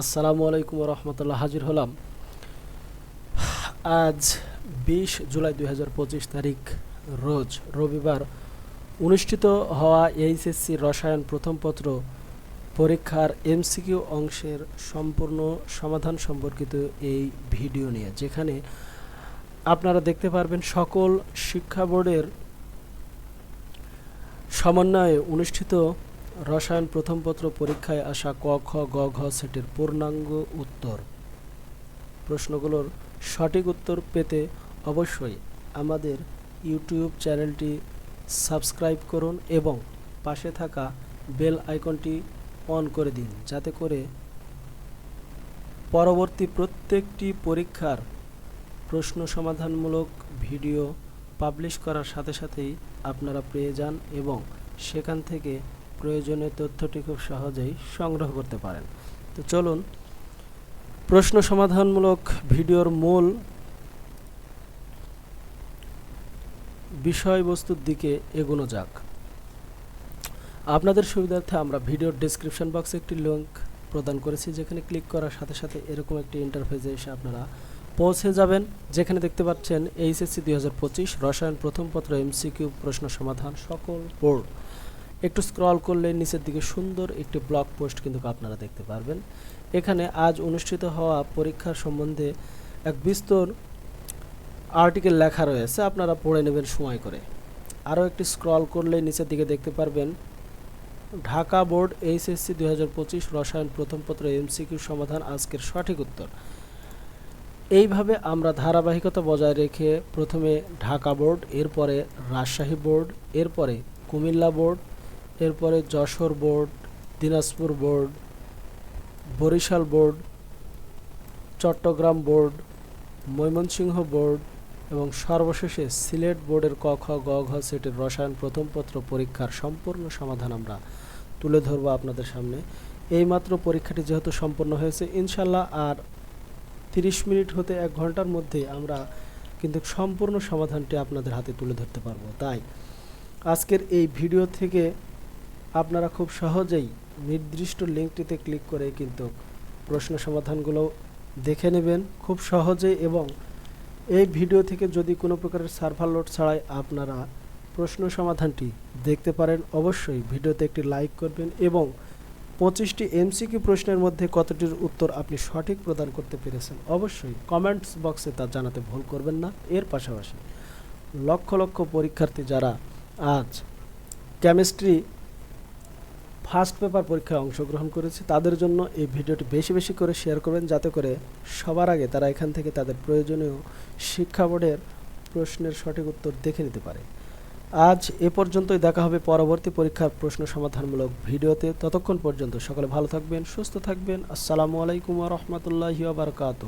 আসসালামু আলাইকুম রহমতুল্লাহ, হাজির হলাম। আজ বিশ জুলাই দু হাজার পঁচিশ তারিখ, রোজ রবিবার অনুষ্ঠিত হওয়া এইচএসসি রসায়ন প্রথম পত্র পরীক্ষার এমসিকিউ অংশের সম্পূর্ণ সমাধান সম্পর্কিত এই ভিডিও নিয়ে, যেখানে আপনারা দেখতে পারবেন সকল শিক্ষা বোর্ডের সমন্বয়ে অনুষ্ঠিত রসায়ন প্রথম পত্র পরীক্ষায় আসা ক, খ, গ, ঘ সেটের পূর্ণাঙ্গ উত্তর। প্রশ্নগুলোর সঠিক উত্তর পেতে অবশ্যই আমাদের ইউটিউব চ্যানেলটি সাবস্ক্রাইব করুন এবং পাশে থাকা বেল আইকনটি অন করে দিন, যাতে করে পরবর্তী প্রত্যেকটি পরীক্ষার প্রশ্ন সমাধানমূলক ভিডিও পাবলিশ করার সাথে সাথেই আপনারা পেয়ে যান এবং সেখান থেকে প্রয়োজনীয় তথ্যটি খুব সহজেই সংগ্রহ করতে পারেন। তো চলুন, প্রশ্ন সমাধানমূলক ভিডিওর মূল বিষয়বস্তুর দিকে এগোনো যাক। আপনাদের সুবিধার্থে আমরা ভিডিওর ডেসক্রিপশন বক্সে একটি লিঙ্ক প্রদান করেছি, যেখানে ক্লিক করার সাথে সাথে এরকম একটি ইন্টারফেসে এসে আপনারা পৌঁছে যাবেন। যেখানে দেখতে পাচ্ছেন এইচএসসি দুই হাজার পঁচিশ রসায়ন প্রথম পত্র এমসিকিউ প্রশ্ন সমাধান সকল বোর্ড একটু স্ক্রল করলে নিচের দিকে সুন্দর একটি ব্লগ পোস্ট কিন্তু আপনারা দেখতে পারবেন। এখানে আজ অনুষ্ঠিত হওয়া পরীক্ষার সম্বন্ধে এক বিস্তর আর্টিকেল লেখা রয়েছে, আপনারা পড়ে নেবেন সময় করে। আরও একটি স্ক্রল করলে নিচের দিকে দেখতে পারবেন, ঢাকা বোর্ড এইচএসসি দু হাজার পঁচিশ রসায়ন প্রথম পত্র এমসিকিউ সমাধান আজকের সঠিক উত্তর। এইভাবে আমরা ধারাবাহিকতা বজায় রেখে প্রথমে ঢাকা বোর্ড, এরপরে রাজশাহী বোর্ড, এরপরে কুমিল্লা বোর্ড এরপরে Jessore board, Dinajpur board, Barisal board, Chittagong board, Mymensingh board এবং সর্বশেষে সিলেট বোর্ডের ক খ গ ঘ সেটের রসায়ন প্রথম পত্র পরীক্ষার সম্পূর্ণ সমাধান আমরা তুলে ধরবো আপনাদের সামনে। এইমাত্র পরীক্ষাটি যেহেতু সম্পন্ন হয়েছে ইনশাল্লাহ আর তিরিশ মিনিট হতে এক ঘণ্টার মধ্যে আমরা কিন্তু সম্পূর্ণ সমাধানটি আপনাদের হাতে তুলে ধরতে পারব। তাই আজকের এই ভিডিও থেকে আপনারা খুব সহজেই নির্দিষ্ট লিঙ্কটিতে ক্লিক করে কিন্তু প্রশ্ন সমাধানগুলো দেখে নেবেন খুব সহজে এবং এই ভিডিও থেকে যদি কোনো প্রকারের সার্ভার লোড ছাড়াই আপনারা প্রশ্ন সমাধানটি দেখতে পারেন, অবশ্যই ভিডিওতে একটি লাইক করবেন এবং পঁচিশটি এমসিকি প্রশ্নের মধ্যে কতটির উত্তর আপনি সঠিক প্রদান করতে পেরেছেন অবশ্যই কমেন্টস বক্সে তা জানাতে ভুল করবেন না। এর পাশাপাশি লক্ষ লক্ষ পরীক্ষার্থী যারা আজ কেমিস্ট্রি ফার্স্ট পেপার পরীক্ষায় অংশগ্রহণ করেছে। তাদের জন্য এই ভিডিওটি বেশি বেশি করে শেয়ার করবেন, যাতে করে সবার আগে তারা এখান থেকে তাদের প্রয়োজনীয় শিক্ষা বোর্ডের প্রশ্নের সঠিক উত্তর দেখে নিতে পারে। আজ এ পর্যন্তই, দেখা হবে পরবর্তী পরীক্ষার প্রশ্ন সমাধানমূলক ভিডিওতে। ততক্ষণ পর্যন্ত সকলে ভালো থাকবেন, সুস্থ থাকবেন। আসসালামু আলাইকুম রহমতুল্লাহি বারকাত